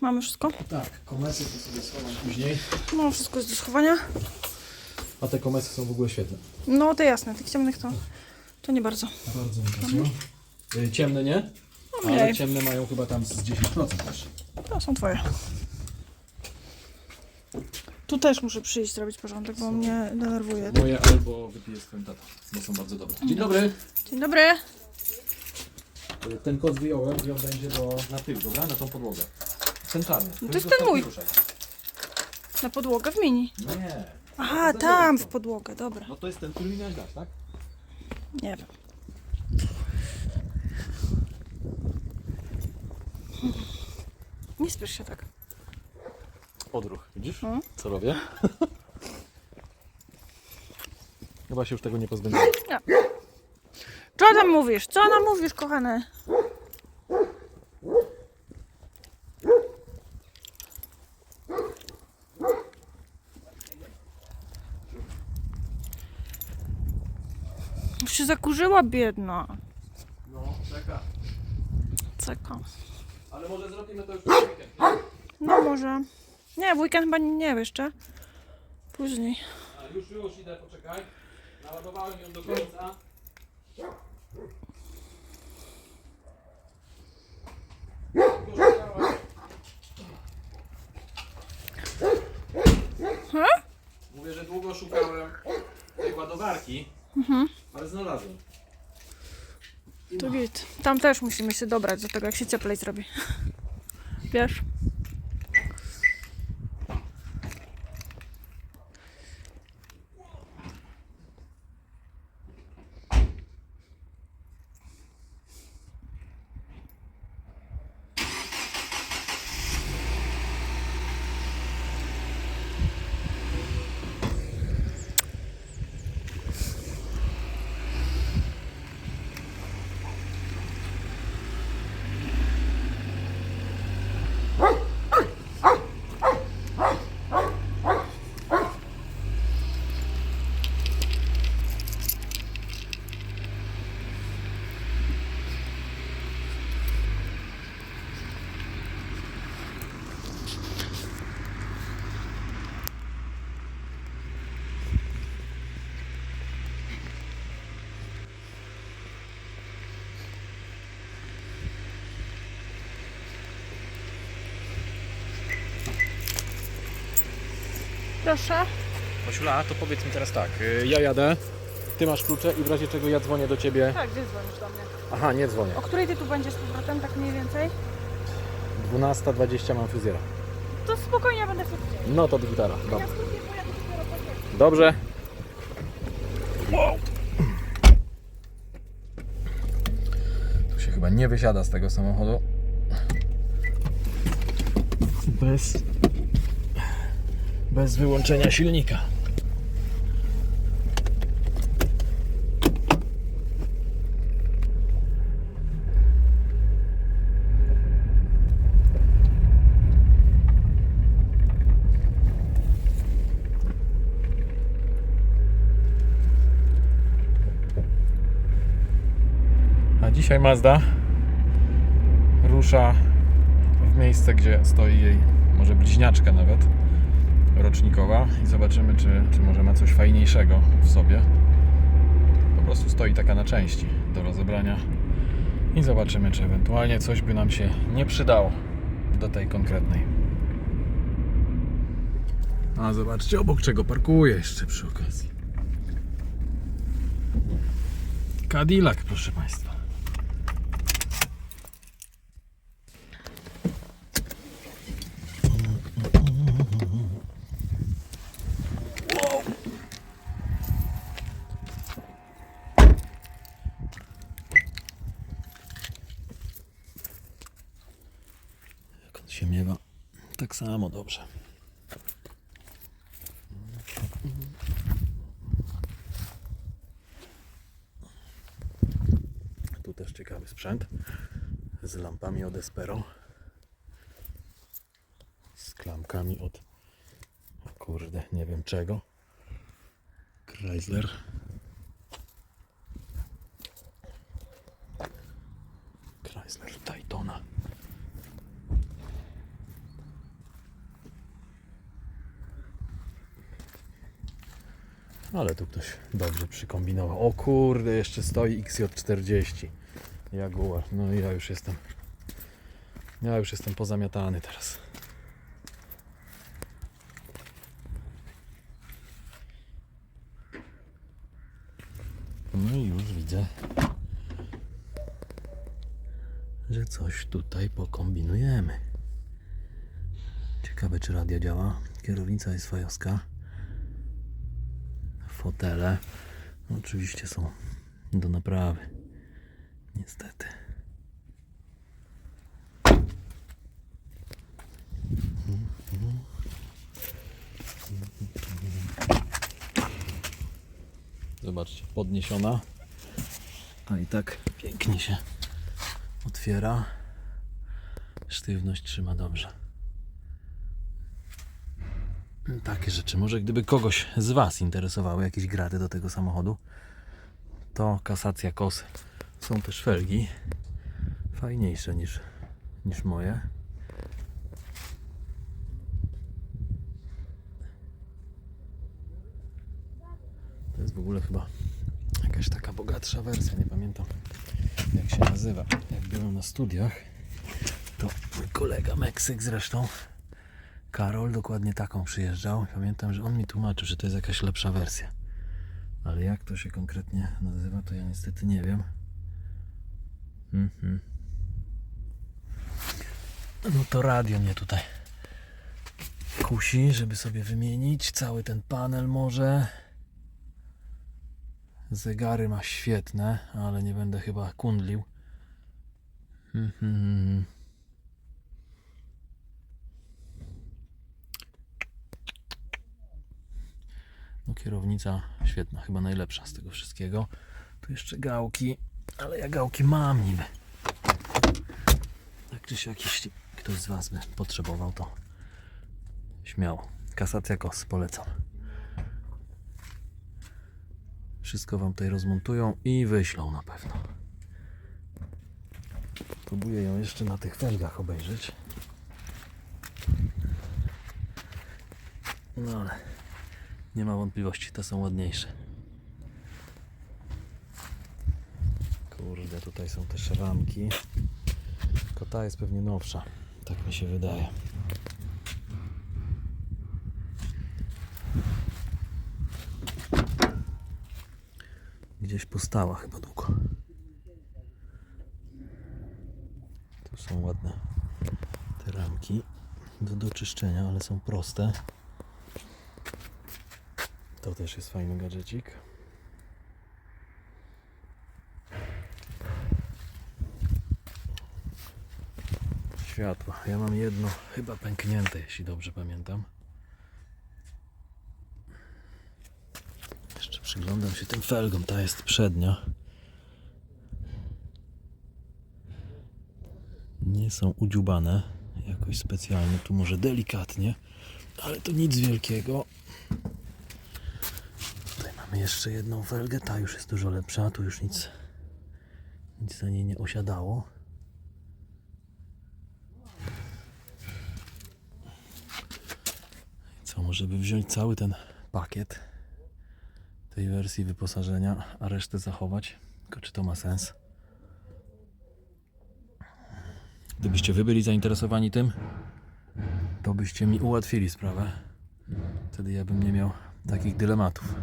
Mamy wszystko? Tak, komesy to sobie schowam później. No, wszystko jest do schowania. A te komesy są w ogóle świetne. No, to jasne, tych ciemnych to, to nie bardzo. Bardzo mi pasują. Y, Ciemne nie? No, Ale mniej. ciemne mają chyba tam z 10% też. To są twoje. Tu też muszę przyjść zrobić porządek, bo mnie denerwuje. Moje albo wypiję swoim tata, bo są bardzo dobre. Dzień dobry. Dzień dobry. Ten kod wyjąłem i on będzie do, na tył, dobra? Na tą podłogę. Centralny. No to jest ten mój. Na podłogę w mini. Nie. Aha, Za tam w podłogę, dobra. No to jest ten, który mi miałeś dać, tak? Nie wiem. Nie spiesz się tak. Odruch, widzisz? Mhm. Co robię? Chyba się już tego nie pozbędę. Co tam mówisz? Co nam mówisz, kochany? Już się zakurzyła biedna. No, czeka. Ceka. Ale może zrobimy to już w weekend. No może. Nie, w weekend chyba nie wiem jeszcze. Później. A już, już idę, poczekaj. Naładowałem ją do końca. Szukałem. Mówię, że długo szukałem tej ładowarki, ale znalazłem. No. git. Tam też musimy się dobrać do tego, jak się cieplej zrobi. Wiesz? Proszę. Posiula, to powiedz mi teraz tak. y, Ja jadę, ty masz klucze i w razie czego ja dzwonię do ciebie. Tak, gdzie dzwonisz do mnie? Aha, nie dzwonię. O której ty tu będziesz z powrotem, tak mniej więcej? 12.20 mam fryzjera. To spokojnie, ja będę w tym No to gitara. Ja Dobra. skrótnie pojadę dopiero po Dobrze. Tu się chyba nie wysiada z tego samochodu. Bez. Bez wyłączenia silnika. A dzisiaj Mazda rusza w miejsce, gdzie stoi jej może bliźniaczka nawet rocznikowa i zobaczymy, czy, czy może ma coś fajniejszego w sobie. Po prostu stoi taka na części do rozebrania i zobaczymy, czy ewentualnie coś by nam się nie przydało do tej konkretnej. A zobaczcie, obok czego parkuję jeszcze przy okazji. Cadillac, proszę Państwa. Jak on się miewa, tak samo dobrze. Tu też ciekawy sprzęt z lampami od Espero. Z klamkami od kurde, nie wiem czego. Chrysler. Chrysler. Ale tu ktoś dobrze przykombinował. O kurde, jeszcze stoi XJ40. Jaguar. No i ja już jestem. Ja już jestem pozamiatany teraz. No i już widzę, że coś tutaj pokombinujemy. Ciekawe, czy radio działa. Kierownica jest fajowska. Fotele no, oczywiście są do naprawy. Niestety. Zobaczcie, podniesiona. A i tak pięknie się otwiera. Sztywność trzyma dobrze. Takie rzeczy. Może gdyby kogoś z Was interesowały jakieś graty do tego samochodu, to kasacja kosy. Są też felgi. Fajniejsze niż, niż moje. To jest w ogóle chyba jakaś taka bogatsza wersja, nie pamiętam jak się nazywa. Jak byłem na studiach, to mój kolega Meksyk zresztą, Karol, dokładnie taką przyjeżdżał. Pamiętam, że on mi tłumaczył, że to jest jakaś lepsza wersja. Ale jak to się konkretnie nazywa, to ja niestety nie wiem. Mhm. No to radio mnie tutaj kusi, żeby sobie wymienić cały ten panel może. Zegary ma świetne, ale nie będę chyba kundlił. Mhm. No kierownica świetna, chyba najlepsza z tego wszystkiego. Tu jeszcze gałki, ale ja gałki mam niby. Tak czy siak, jeśli ktoś z Was by potrzebował, to śmiało. Kasacja KOS, polecam. Wszystko Wam tutaj rozmontują i wyślą na pewno. Próbuję ją jeszcze na tych felgach obejrzeć. No ale nie ma wątpliwości, te są ładniejsze. Kurde, tutaj są też ramki. Tylko ta jest pewnie nowsza. Tak mi się wydaje. Gdzieś postała chyba długo. Tu są ładne te ramki do doczyszczenia, ale są proste. To też jest fajny gadżecik. Światła. Ja mam jedno chyba pęknięte, jeśli dobrze pamiętam. Jeszcze przyglądam się tym felgom. Ta jest przednia. Nie są udziubane jakoś specjalnie. Tu może delikatnie, ale to nic wielkiego. Mamy jeszcze jedną felgę. Ta już jest dużo lepsza. Tu już nic, nic na niej nie osiadało. Co, może by wziąć cały ten pakiet tej wersji wyposażenia, a resztę zachować? Tylko czy to ma sens? Gdybyście wy byli zainteresowani tym, to byście mi ułatwili sprawę. Wtedy ja bym nie miał takich dylematów.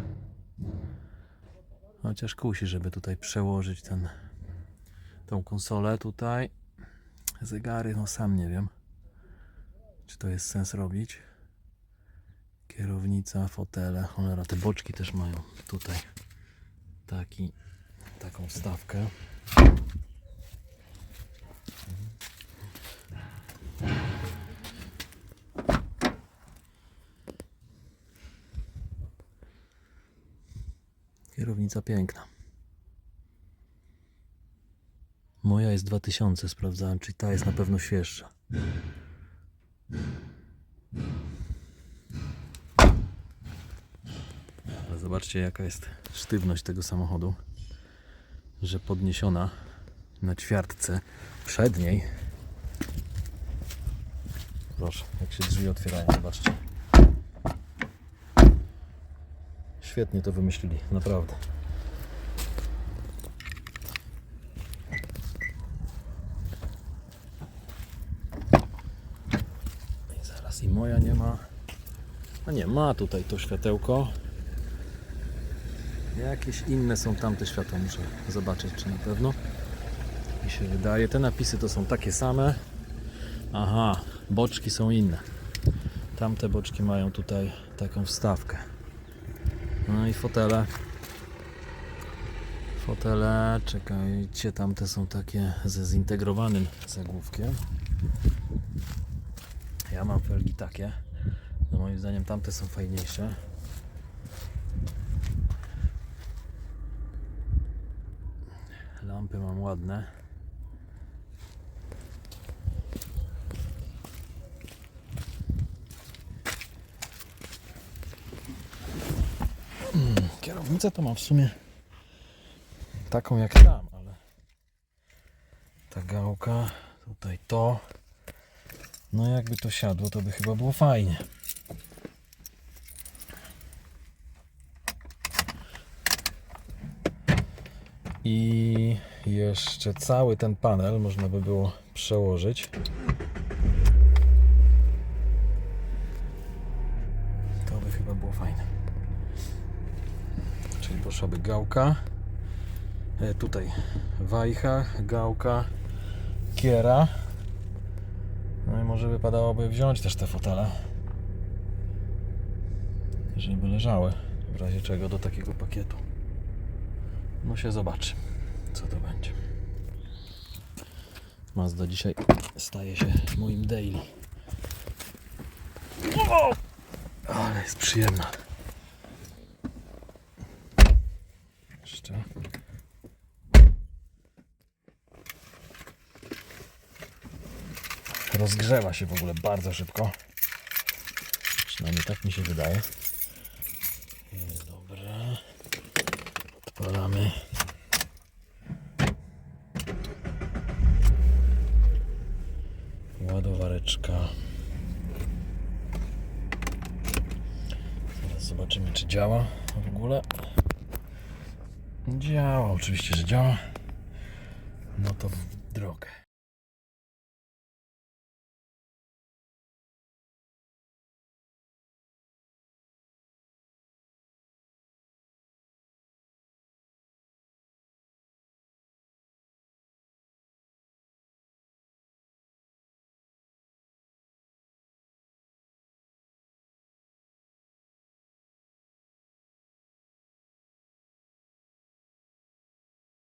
Chociaż kusi, żeby tutaj przełożyć ten, tą konsolę tutaj. Zegary, no sam nie wiem, czy to jest sens robić. Kierownica, fotele, cholera, te boczki też mają tutaj taki, taką wstawkę. Kierownica piękna. Moja jest 2000, sprawdzałem, czy ta jest na pewno świeższa. Ale zobaczcie, jaka jest sztywność tego samochodu, że podniesiona na ćwiartce przedniej. Proszę, jak się drzwi otwierają, zobaczcie. Świetnie to wymyślili, naprawdę. I zaraz i moja nie ma. A nie, ma tutaj to światełko. Jakieś inne są tamte światła, muszę zobaczyć czy na pewno. Mi się wydaje, te napisy to są takie same. Aha, boczki są inne. Tamte boczki mają tutaj taką wstawkę. No i fotele. Fotele, czekajcie, tamte są takie ze zintegrowanym zagłówkiem. Ja mam felgi takie. No moim zdaniem tamte są fajniejsze. Lampy mam ładne. Kierownicę to mam w sumie taką jak tam, ale ta gałka, tutaj to. No jakby to siadło, to by chyba było fajnie. I jeszcze cały ten panel można by było przełożyć. Poszłaby gałka. E, tutaj wajcha, gałka, kiera. No i może wypadałoby wziąć też te fotele. Żeby leżały. W razie czego do takiego pakietu. No się zobaczy, co to będzie. Mazda dzisiaj staje się moim daily. Ale jest przyjemna. Jeszcze. Rozgrzewa się w ogóle bardzo szybko. Przynajmniej tak mi się wydaje. Dobra. Odpalamy. Ładowareczka. Zaraz zobaczymy, czy działa w ogóle. Działa, oczywiście, że działa. No to.